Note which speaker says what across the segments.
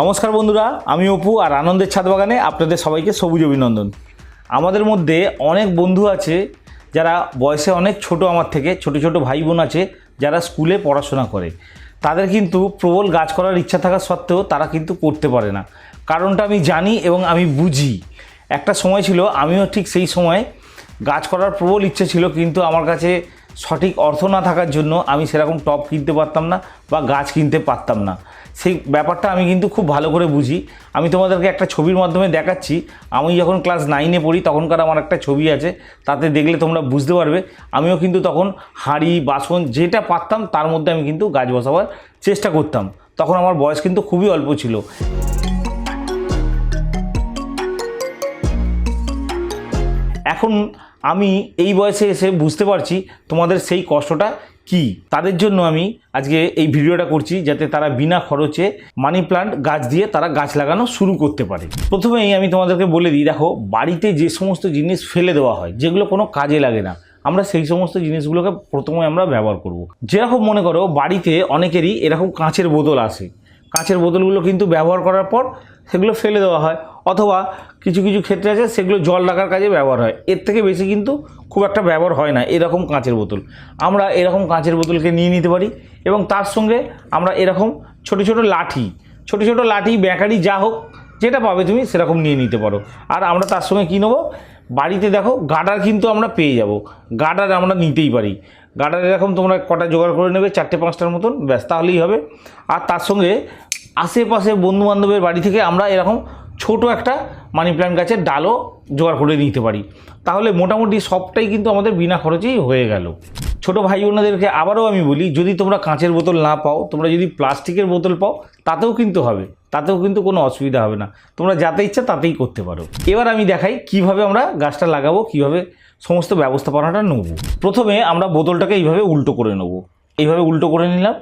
Speaker 1: নমস্কার বন্ধুরা, আমি অপু আর আনন্দের ছাদ বাগানে আপনাদের সবাইকে সবুজ অভিনন্দন। আমাদের মধ্যে অনেক বন্ধু আছে যারা বয়সে অনেক ছোট আমার থেকে, ছোট ছোট ভাই বোন আছে, যারা স্কুলে পড়াশোনা করে। তাদের কিন্তু প্রবল গাছ করার ইচ্ছা থাকা সত্ত্বেও তারা কিন্তু করতে পারে না। কারণটা আমি জানি এবং আমি বুঝি। একটা সময় ছিল, আমিও ঠিক সেই সময় গাছ করার প্রবল ইচ্ছে ছিল, কিন্তু আমার কাছে সঠিক অর্থ না থাকার জন্য আমি সেরকম টপ কিনতে পারতাম না বা গাছ কিনতে পারতাম না। সেই ব্যাপারটা আমি কিন্তু খুব ভালো করে বুঝি। আমি তোমাদেরকে একটা ছবির মাধ্যমে দেখাচ্ছি। আমি যখন ক্লাস নাইনে পড়ি, তখনকার আমার একটা ছবি আছে। তাতে দেখলে তোমরা বুঝতে পারবে। আমিও কিন্তু তখন হাঁড়ি, বাসন যেটা পারতাম, তার মধ্যে আমি কিন্তু গাছ বসাবার চেষ্টা করতাম। তখন আমার বয়স কিন্তু খুবই অল্প ছিল। এখন আমি এই বয়সে এসে বুঝতে পারছি তোমাদের সেই কষ্টটা কি? তাদের জন্য আমি আজকে এই ভিডিওটা করছি যাতে তারা বিনা খরচে মানি প্লান্ট গাছ দিয়ে তারা গাছ লাগানো শুরু করতে পারে। প্রথমেই আমি তোমাদেরকে বলে দিই, দেখো, বাড়িতে যে সমস্ত জিনিস ফেলে দেওয়া হয়, যেগুলো কোনো কাজে লাগে না, আমরা সেই সমস্ত জিনিসগুলোকে প্রথমে আমরা ব্যবহার করব। যেরকম মনে করো, বাড়িতে অনেকেরই এরকম কাঁচের বোতল আসে। কাঁচের বোতলগুলো কিন্তু ব্যবহার করার পর সেগুলো ফেলে দেওয়া হয়। অথবা কিছু কিছু ক্ষেত্রে আছে, সেগুলো জল রাখার কাজে ব্যবহার হয়। এর থেকে বেশি কিন্তু খুব একটা ব্যবহার হয় না, এরকম কাঁচের বোতল। আমরা এরকম কাঁচের বোতলকে নিয়ে নিতে পারি এবং তার সঙ্গে আমরা এরকম ছোট ছোট লাঠি, ছোট ছোট লাঠি ব্যাকারি যা হোক, যেটা পাবে তুমি সেরকম নিয়ে নিতে পারো। আর আমরা তার সঙ্গে কী নেব? বাড়িতে দেখো, গাডার কিন্তু আমরা পেয়ে যাব। গার্ডার আমরা নিতেই পারি। গার্ডার এরকম তোমরা কটা জোগাড় করে নেবে, চারটে পাঁচটার মতন, ব্যাস, তাহলেই হবে। আর তার সঙ্গে আশেপাশে বন্ধু বান্ধবের বাড়ি থেকে আমরা এরকম ছোট একটা মানি প্ল্যান্ট গাছের ডালও জোগাড় করে নিতে পারি। তাহলে মোটামুটি সবটাই কিন্তু আমাদের বিনা খরচেই হয়ে গেল। ছোট ভাই বোনদেরকে আবারও আমি বলি, যদি তোমরা কাঁচের বোতল না পাও, তোমরা যদি প্লাস্টিকের বোতল পাও, তাতেও কিন্তু হবে, তাতেও কিন্তু কোনো অসুবিধা হবে না। তোমরা যাতে ইচ্ছা তাতেই করতে পারো। এবার আমি দেখাই কীভাবে আমরা গাছটা লাগাবো, কীভাবে সমস্ত ব্যবস্থাপনাটা নেব। প্রথমে আমরা বোতলটাকে এইভাবে উল্টো করে নেব। এইভাবে উল্টো করে নিলাম।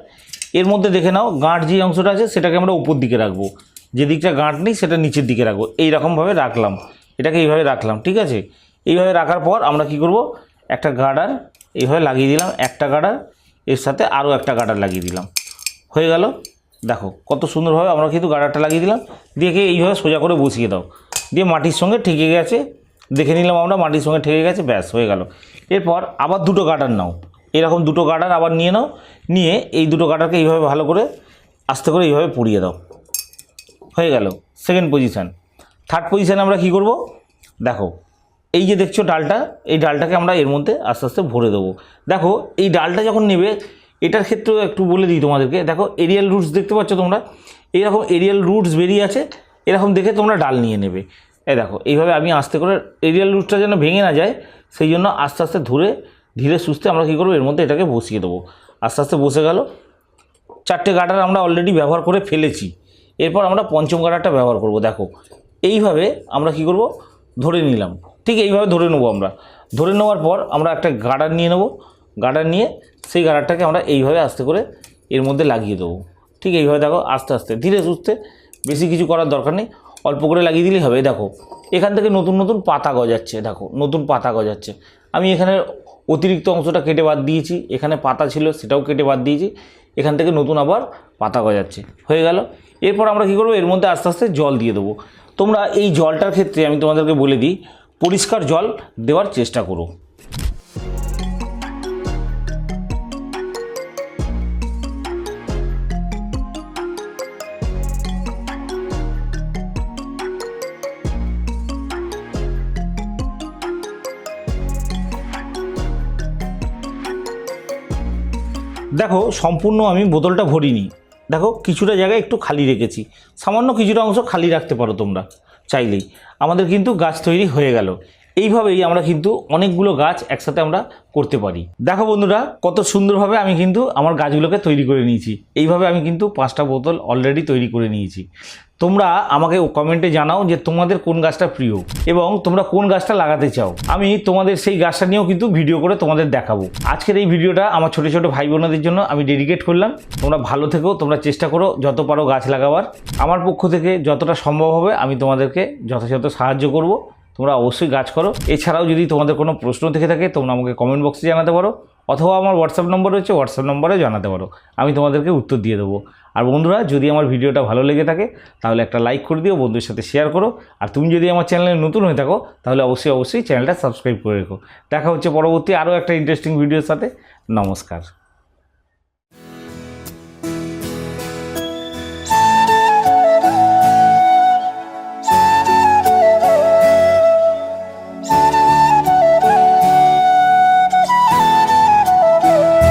Speaker 1: এর মধ্যে দেখে নাও, গাঁট যে অংশটা আছে, সেটাকে আমরা উপর দিকে রাখব। যে দিকটা গাঁট নেই, সেটা নিচের দিকে রাখব। এইরকমভাবে রাখলাম। এটাকে এইভাবে রাখলাম, ঠিক আছে? এইভাবে রাখার পর আমরা কি করব? একটা গার্ডার, এইভাবে লাগিয়ে দিলাম, একটা গার্ডার, এর সাথে আরও একটা গার্ডার লাগিয়ে দিলাম। হয়ে গেল? দেখো, কত সুন্দরভাবে আমরা কিন্তু গার্ডারটা লাগিয়ে দিলাম। দিয়ে এইভাবে সোজা করে বসিয়ে দাও। দিয়ে মাটির সঙ্গে ঠেকে গেছে। দেখে নিলাম আমরা, মাটির সঙ্গে ঠেকে গেছে, ব্যাস, হয়ে গেল। এরপর আবার দুটো গার্ডার নাও। এরকম দুটো গার্ডার আবার নিয়ে নাও, নিয়ে এই দুটো গার্ডারকে এইভাবে ভালো করে, আস্তে করে এইভাবে পুড়িয়ে দাও। হয়ে গেল সেকেন্ড পজিশান থার্ড পজিশানে আমরা কি করব? দেখো, এই যে দেখছ ডালটা, এই ডালটাকে আমরা এর মধ্যে আস্তে আস্তে ভরে দেবো। দেখো, এই ডালটা যখন নেবে, এটার ক্ষেত্রেও একটু বলে দিই তোমাদেরকে। দেখো এরিয়াল রুটস দেখতে পাচ্ছ তোমরা? এইরকম এরিয়াল রুটস বেরিয়ে আছে, এরকম দেখে তোমরা ডাল নিয়ে নেবে। এই দেখো, এইভাবে আমি আস্তে করে এরিয়াল রুটসটা যেন ভেঙে না যায়, সেই জন্য আস্তে আস্তে ধরে ধীরে সুস্থে আমরা কী করব? এর মধ্যে এটাকে বসিয়ে দেবো। আস্তে আস্তে বসে গেল। চারটে গাটার আমরা অলরেডি ব্যবহার করে ফেলেছি। এরপর আমরা পঞ্চম গার্ডারটা ব্যবহার করব। দেখো, এইভাবে আমরা কি করব? ধরে নিলাম। ঠিক এইভাবে ধরে নেব আমরা। ধরে নেওয়ার পর আমরা একটা গার্ডার নিয়ে নেব। গাডার নিয়ে সেই গাডারটাকে আমরা এইভাবে আস্তে করে এর মধ্যে লাগিয়ে দেবো। ঠিক এইভাবে দেখো, আস্তে আস্তে। ধীরে সুস্থে। বেশি কিছু করার দরকার নেই। অল্প করে লাগিয়ে দিলেই হবে। দেখো, এখান থেকে নতুন নতুন পাতা গজাচ্ছে। দেখো, নতুন পাতা গজাচ্ছে। আমি এখানে অতিরিক্ত অংশটা কেটে বাদ দিয়েছি। এখানে পাতা ছিল, সেটাও কেটে বাদ দিয়েছি। এখান থেকে নতুন আবার পাতা গজাচ্ছে। হয়ে গেল। এরপর আমরা কী করব? এর মধ্যে আস্তে আস্তে জল দিয়ে দেবো। তোমরা এই জলটার ক্ষেত্রে আমি তোমাদেরকে বলে দিই, পরিষ্কার জল দেওয়ার চেষ্টা করো। দেখো, সম্পূর্ণ আমি বোতলটা ভরিনি। দেখো, কিছুটা জায়গায় একটু খালি রেখেছি। সামান্য কিছুটা অংশ খালি রাখতে পারো তোমরা, চাইলেই। আমাদের কিন্তু গাছ তৈরি হয়ে গেল। এইভাবেই আমরা কিন্তু অনেকগুলো গাছ একসাথে আমরা করতে পারি। দেখো বন্ধুরা, কত সুন্দরভাবে আমি কিন্তু আমার গাছগুলোকে তৈরি করে নিয়েছি। এইভাবে আমি কিন্তু পাঁচটা বোতল অলরেডি তৈরি করে নিয়েছি। তোমরা আমাকে কমেন্টে জানাও যে তোমাদের কোন গাছটা প্রিয় এবং তোমরা কোন গাছটা লাগাতে চাও। আমি তোমাদের সেই গাছটা নিয়েও কিন্তু ভিডিও করে তোমাদের দেখাবো। আজকের এই ভিডিওটা আমার ছোটো ছোটো ভাই বোনদের জন্য আমি ডেডিকেট করলাম। তোমরা ভালো থেকো, তোমরা চেষ্টা করো যত পারো গাছ লাগাবার। আমার পক্ষ থেকে যতটা সম্ভব হবে আমি তোমাদেরকে যথাযথ সাহায্য করব। তোমরা অবশ্যই কাজ করো। এছাড়াও যদি তোমাদের কোনো প্রশ্ন থেকে থাকে, তোমরা আমাকে কমেন্ট বক্সে জানাতে পারো, অথবা আমার হোয়াটসঅ্যাপ নম্বর রয়েছে হোয়াটসঅ্যাপ নম্বরে জানাতে পারো। আমি তোমাদেরকে উত্তর দিয়ে দেবো। আর বন্ধুরা, যদি আমার ভিডিওটা ভালো লেগে থাকে, তাহলে একটা লাইক করে দিও বন্ধুর সাথে শেয়ার করো। আর তুমি যদি আমার চ্যানেলে নতুন হয়ে থাকো, তাহলে অবশ্যই অবশ্যই চ্যানেলটা সাবস্ক্রাইব করে রেখো। দেখা হচ্ছে পরবর্তী আরও একটা ইন্টারেস্টিং ভিডিওর সাথে। নমস্কার।